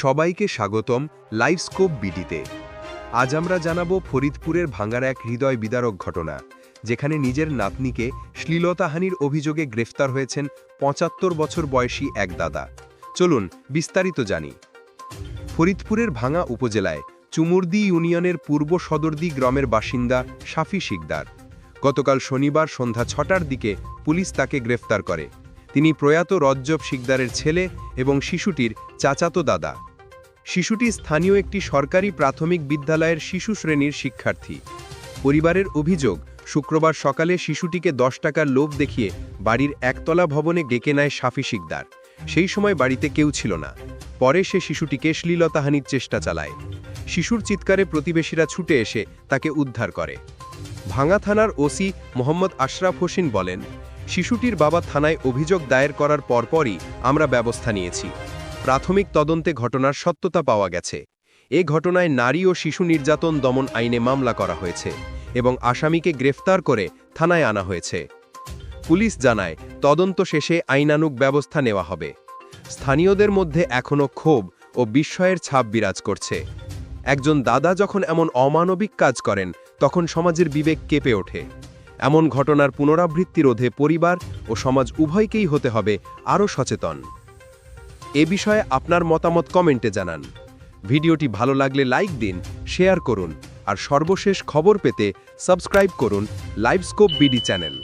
সবাইকে স্বাগতম লাইভস্কোপ বিডিতে। আজ আমরা জানাব ফরিদপুরের ভাঙ্গার এক হৃদয় বিদারক ঘটনা, যেখানে নিজের নাতনিকে শ্লীলতাহানির অভিযোগে গ্রেফতার হয়েছেন পঁচাত্তর বছর বয়সী এক দাদা। চলুন বিস্তারিত জানি। ফরিদপুরের ভাঙা উপজেলায় চুমুরদি ইউনিয়নের পূর্ব সদরদি গ্রামের বাসিন্দা সাফি শিকদার। গতকাল শনিবার সন্ধ্যা ছটার দিকে পুলিশ তাকে গ্রেফতার করে। তিনি প্রয়াত রজ্জব শিকদারের ছেলে এবং শিশুটির চাচাতো দাদা। শিশুটি স্থানীয় একটি সরকারি প্রাথমিক বিদ্যালয়ের শিশু শ্রেণির শিক্ষার্থী। পরিবারের অভিযোগ, শুক্রবার সকালে শিশুটিকে দশ টাকার লোভ দেখিয়ে বাড়ির একতলা ভবনে ডেকে নেয় সাফি শিকদার। সেই সময় বাড়িতে কেউ ছিল না। পরে সে শিশুটিকে শ্লীলতাহানির চেষ্টা চালায়। শিশুর চিৎকারে প্রতিবেশীরা ছুটে এসে তাকে উদ্ধার করে। ভাঙা থানার ওসি মোহাম্মদ আশরাফ হোসেন বলেন, শিশুটির বাবা থানায় অভিযোগ দায়ের করার পরপরই আমরা ব্যবস্থা নিয়েছি। প্রাথমিক তদন্তে ঘটনার সত্যতা পাওয়া গেছে। এ ঘটনায় নারী ও শিশু নির্যাতন দমন আইনে মামলা করা হয়েছে এবং আসামিকে গ্রেফতার করে থানায় আনা হয়েছে। পুলিশ জানায়, তদন্ত শেষে আইনানুগ ব্যবস্থা নেওয়া হবে। স্থানীয়দের মধ্যে এখনও ক্ষোভ ও বিস্ময়ের ছাপ বিরাজ করছে। একজন দাদা যখন এমন অমানবিক কাজ করেন, তখন সমাজের বিবেক কেঁপে ওঠে। এমন ঘটনার পুনরাবৃত্তি রোধে পরিবার ও সমাজ উভয়কেই হতে হবে আরও সচেতন। এ বিষয়ে আপনার মতামত কমেন্টে জানান। ভিডিওটি ভালো লাগলে লাইক দিন, শেয়ার করুন, আর সর্বশেষ খবর পেতে সাবস্ক্রাইব করুন লাইভস্কোপ বিডি চ্যানেল।